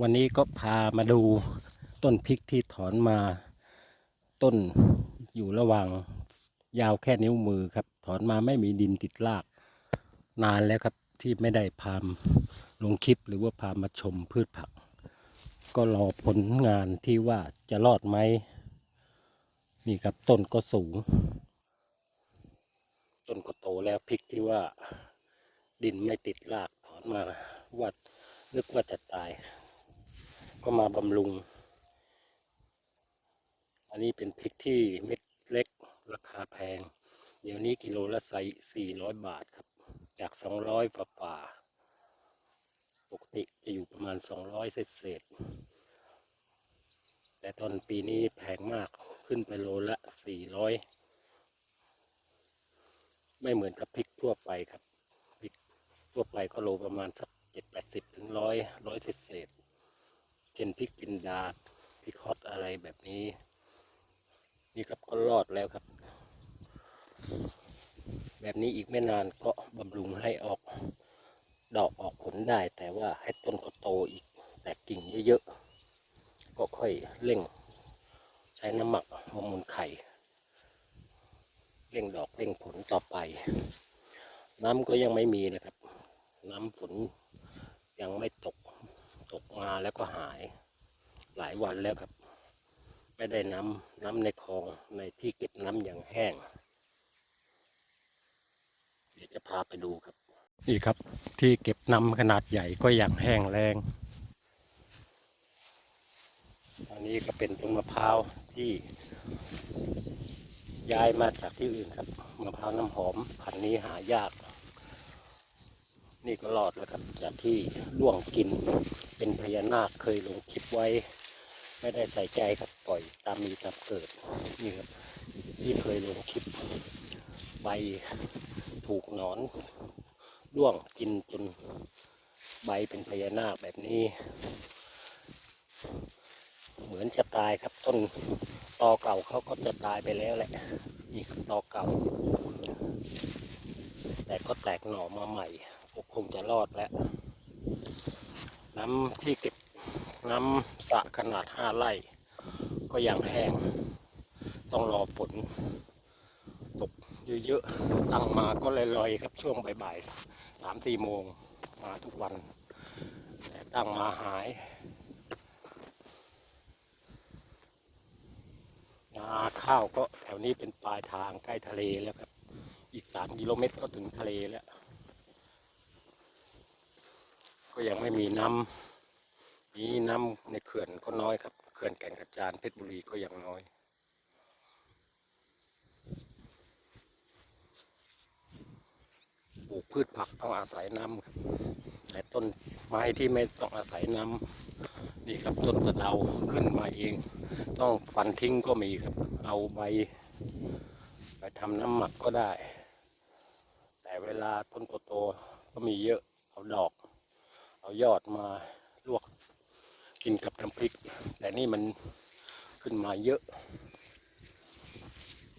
วันนี้ก็พามาดูต้นพริกที่ถอนมา ต้นอยู่ระหว่างยาวแค่นิ้วมือครับ ถอนมาไม่มีดินติดราก นานแล้วครับที่ไม่ได้พามลงคลิปหรือว่าพามาชมพืชผัก ก็รอผลงานที่ว่าจะรอดไหมนี่ครับต้นก็สูง ต้นก็โตแล้วพริกที่ว่า ดินไม่ติดรากถอนมาว่านึกว่าจะตาย ก็มาบำรุง อันนี้เป็นพริกที่เม็ดเล็กราคาแพง เดี๋ยวนี้กิโลละไซสี่ร้อยบาทครับ จากสองร้อยฝ่าฝ่าปกติจะอยู่ประมาณสองร้อยเศษเศษแต่ตอนปีนี้แพงมากขึ้นไปโลละสี่ร้อยไม่เหมือนกับพริกทั่วไปครับพริกทั่วไปก็โลประมาณสักเจ็ดแปดสิบถึงร้อยเศษเศษๆ เช่นพริกจินดาพริกฮอตอะไร แบบนี้ นี่ครับก็รอดแล้วครับ แบบนี้อีกไม่นานก็บำรุงให้ออก ดอกออกผลได้ แต่ว่าให้ต้นก็โตอีกแตกกิ่งเยอะๆ ก็ค่อยเร่ง ใช้น้ำหมักฮอร์โมนไข่เร่งดอกเร่งผลต่อไป น้ำก็ยังไม่มีนะครับ น้ำฝนยังไม่ตกตกมาแล้วก็หายหลายวันแล้วครับ ไม่ได้น้ำน้ำในคลองในที่เก็บน้ำอย่างแห้ง เดี๋ยวจะพาไปดูครับ นี่ครับที่เก็บน้ำขนาดใหญ่ก็อย่างแห้งแรงอันนี้ก็เป็นต้นมะพร้าวที่ย้ายมาจากที่อื่นครับมะพร้าวน้ำหอมพันธุ์นี้หายาก นี่ก็รอดแล้วครับจากที่ล่วงกินเป็นพญานาคเคยลงคลิปไว้ ไม่ได้ใส่ใจครับปล่อยตามมีตามเกิดนี่ครับที่เคยลงคลิปใบถูกหนอนร่วงกินจนใบเป็นพญานาคแบบนี้ เหมือนจะตายครับต้นตอเก่าเขาก็จะตายไปแล้วแหละนี่ครับตอเก่า แต่ก็แตกหน่อมาใหม่คงจะรอดแล้วน้ำที่เก็บ น้ำสะขนาดห้าไร่ ก็ยังแห้ง ต้องรอฝน ตกเยอะๆ ตั้งมาก็ลอยๆครับช่วงบ่ายๆสามสี่โมงมาทุกวัน แต่ตั้งมาหาย นาข้าวก็แถวนี้เป็นปลายทางใกล้ทะเลแล้วครับ อีกสามกิโลเมตรก็ถึงทะเลแล้ว ก็ยังไม่มีน้ำ มีน้ำในเขื่อนก็น้อยครับเขื่อนแก่งกระจานเพชรบุรีก็ยังน้อย ปลูกพืชผักต้องอาศัยน้ำครับแต่ต้นไม้ที่ไม่ต้องอาศัยน้ำนี่ครับต้นสะเดาขึ้นมาเอง ต้องฟันทิ้งก็มีครับ เอาใบไปทำน้ำหมักก็ได้ แต่เวลาต้นโตๆก็มีเยอะเอาดอก เอายอดมาลวก กินกับน้ำพริก แต่นี่มันขึ้นมาเยอะ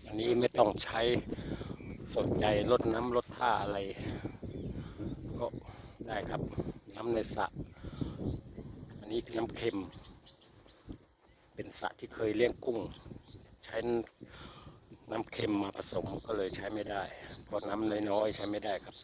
อันนี้ไม่ต้องใช้สนใจลดน้ำลดท่าอะไร ก็ได้ครับ น้ำในสระอันนี้น้ำเค็ม เป็นสระที่เคยเลี้ยงกุ้ง ใช้น้ำเค็มมาผสมก็เลยใช้ไม่ได้ เพราะน้ำน้อยๆใช้ไม่ได้ครับ